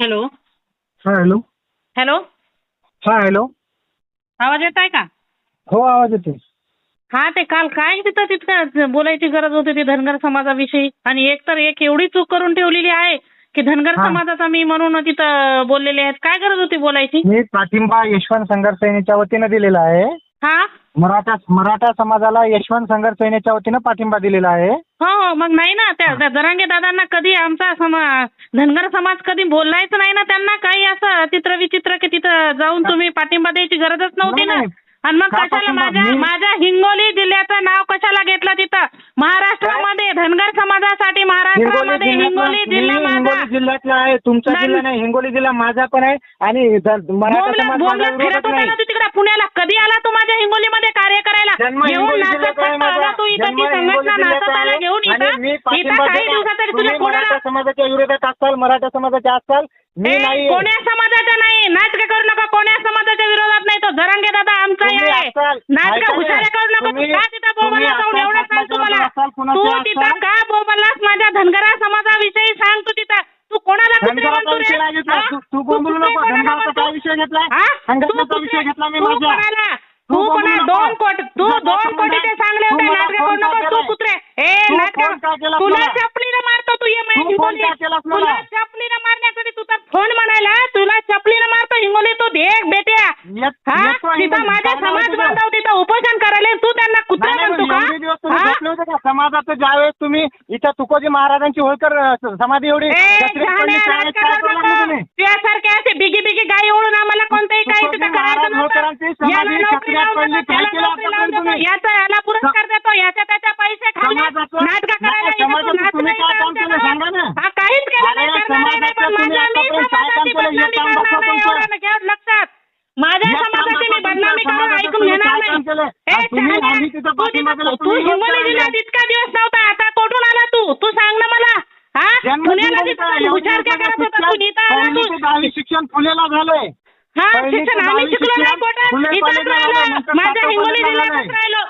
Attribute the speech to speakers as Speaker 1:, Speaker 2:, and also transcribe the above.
Speaker 1: Hello.
Speaker 2: हा hello.
Speaker 1: Hello.
Speaker 2: हा hello.
Speaker 1: आवाज येत आहे का?
Speaker 2: हो आवाज येते
Speaker 1: हा ते काल काय तिथं तिथं बोलायची गरज होती ती धनगर समाजाविषयी. आणि एक तर एक एवढी चूक करून ठेवलेली आहे की धनगर
Speaker 2: हा.
Speaker 1: समाजाचा मी म्हणून तिथं बोललेले आहेत. काय गरज होती बोलायची?
Speaker 2: मी पाठिंबा यशवंत संघर्ष सेनेच्या वतीनं दिलेला आहे.
Speaker 1: हा.
Speaker 2: मराठा मराठा समाजाला यशवंत संघर्ष सेनेच्या वतीनं पाठिंबा दिलेला आहे.
Speaker 1: हो हो मग नाही ना त्या त्या जरांगे दादांना कधी आमचा धनगर समाज कधी बोललायच नाही ना त्यांना काही असं चित्र विचित्र की तिथं जाऊन तुम्ही पाठिंबा द्यायची गरजच नव्हती ना.
Speaker 2: नाही,
Speaker 1: आणि मग
Speaker 2: का
Speaker 1: कशाला
Speaker 2: पाठिंबा?
Speaker 1: माझ्या
Speaker 2: मी-
Speaker 1: माझ्या हिंगोली जिल्ह्याचं नाव कशाला घेतलं तिथं? महाराष्ट्रामध्ये धनगर समाजासाठी महाराष्ट्रामध्ये हिंगोली
Speaker 2: जिल्ह्यातला-
Speaker 1: जिल्हा
Speaker 2: मी
Speaker 1: माझा.
Speaker 2: हिंगोली जिल्ह्यातला आहे तुमचा
Speaker 1: नाही.
Speaker 2: जिल्हा नाही हिंगोली जिल्हा माझा पण आहे. आणि मराठा समाज
Speaker 1: फिरत
Speaker 2: नाही.
Speaker 1: तू तिकडे.
Speaker 2: समाजाच्या विरोधात असाल मराठा समाजाच्या असाल मी नाही
Speaker 1: कोण्या समाजाचा नाही? नाटक करू नका. कोण्या समाजाच्या विरोधात नाही तो. जरांगे दादा आमचा. नाटक हुशाऱ्या. करू नका. तू का तिथं जाऊन? एवढं सांग तू का बोबललास? माझ्या धनगरा समाजाविषयी सांग तू तिथं. तू कोणाला
Speaker 2: घेतला. तू- बोंबलू नको. धनगराचा? काय विषय
Speaker 1: तू
Speaker 2: विषय घेतला मी माझ्या. तू
Speaker 1: कोणाला तू दोन
Speaker 2: संबंध
Speaker 1: कोटी ते
Speaker 2: आहे.
Speaker 1: सांगले होते नाटक करू नको तू? कुत्रे ए नाटक तुला? चपलीनं मारतो तू ये माझ्या हिंगोली? तुला चपलीनं मारण्यासाठी तू तर फोन म्हणायला तुला चपलीनं मारतो हिंगोली तू देख बेट्या हा तिथं
Speaker 2: मी.
Speaker 1: माझा
Speaker 2: काय नाव
Speaker 1: समाज? बांधव तिथं उपोषण करायला तू त्यांना कुत्रा म्हणतो का
Speaker 2: समाजाचं ज्यावेळेस तुम्ही इथं तुकोजी महाराजांची होळकर समाधी एवढी होळकरांची
Speaker 1: नव्हतं.
Speaker 2: समाधी
Speaker 1: याला नोकरी
Speaker 2: जत्रेत
Speaker 1: लावून
Speaker 2: पडली,
Speaker 1: देतो,
Speaker 2: काय
Speaker 1: त्याला
Speaker 2: केलं
Speaker 1: नोकरी लावून
Speaker 2: आतापर्यंत
Speaker 1: देतो.
Speaker 2: तुम्ही?
Speaker 1: याचा याला पुरस्कार देतो याच्या त्याच्या पैसे खाल्ले
Speaker 2: समाजाचं-
Speaker 1: नाटकं करायला
Speaker 2: नाही,
Speaker 1: इथं तू
Speaker 2: समाजाचं
Speaker 1: नाचलं
Speaker 2: तुम्ही काय
Speaker 1: इथं
Speaker 2: काम
Speaker 1: आमच्या
Speaker 2: केलं सांगा
Speaker 1: गावात.
Speaker 2: ना.
Speaker 1: हा काहीच केलं
Speaker 2: अरे,
Speaker 1: नाही करणार नाही पण
Speaker 2: समाजाचं तुम्ही
Speaker 1: माझ्या मी
Speaker 2: आतापर्यंत काय काम
Speaker 1: समाजाची
Speaker 2: केलं? हे
Speaker 1: बदनामी
Speaker 2: काम
Speaker 1: करणार
Speaker 2: दाखवा
Speaker 1: नाही
Speaker 2: तुमचं.
Speaker 1: एवढं घ्या लक्षात माझ्या
Speaker 2: हे काम
Speaker 1: समाजाची मी
Speaker 2: दाखवा
Speaker 1: बदनामी
Speaker 2: तुमचं.
Speaker 1: करून
Speaker 2: समाजाचं
Speaker 1: ऐकून
Speaker 2: तुम्ही
Speaker 1: घेणार
Speaker 2: काय काम केलं?
Speaker 1: नाही ए,
Speaker 2: आणि तुम्ही
Speaker 1: शहाण्या,
Speaker 2: आम्ही तिथं
Speaker 1: तू
Speaker 2: पाठिंबा
Speaker 1: तिथं-
Speaker 2: दिला,
Speaker 1: तू
Speaker 2: तुम्ही
Speaker 1: हिंगोली जिल्ह्यात. इतका दिवस नव्हता आता कुठून आला तू तू सांग ना मला हा
Speaker 2: जन्म
Speaker 1: पुण्याला काय करत होता
Speaker 2: शिक्षण,
Speaker 1: इथं आला
Speaker 2: पहिली
Speaker 1: तू
Speaker 2: ते दहावी शिक्षण फुलेला झालंय
Speaker 1: हा
Speaker 2: पहिली
Speaker 1: शिक्षण आम्ही
Speaker 2: दहावी कॉलेजला
Speaker 1: राहिलो माझ्या हिंगोली जिल्ह्यातच. राहिलो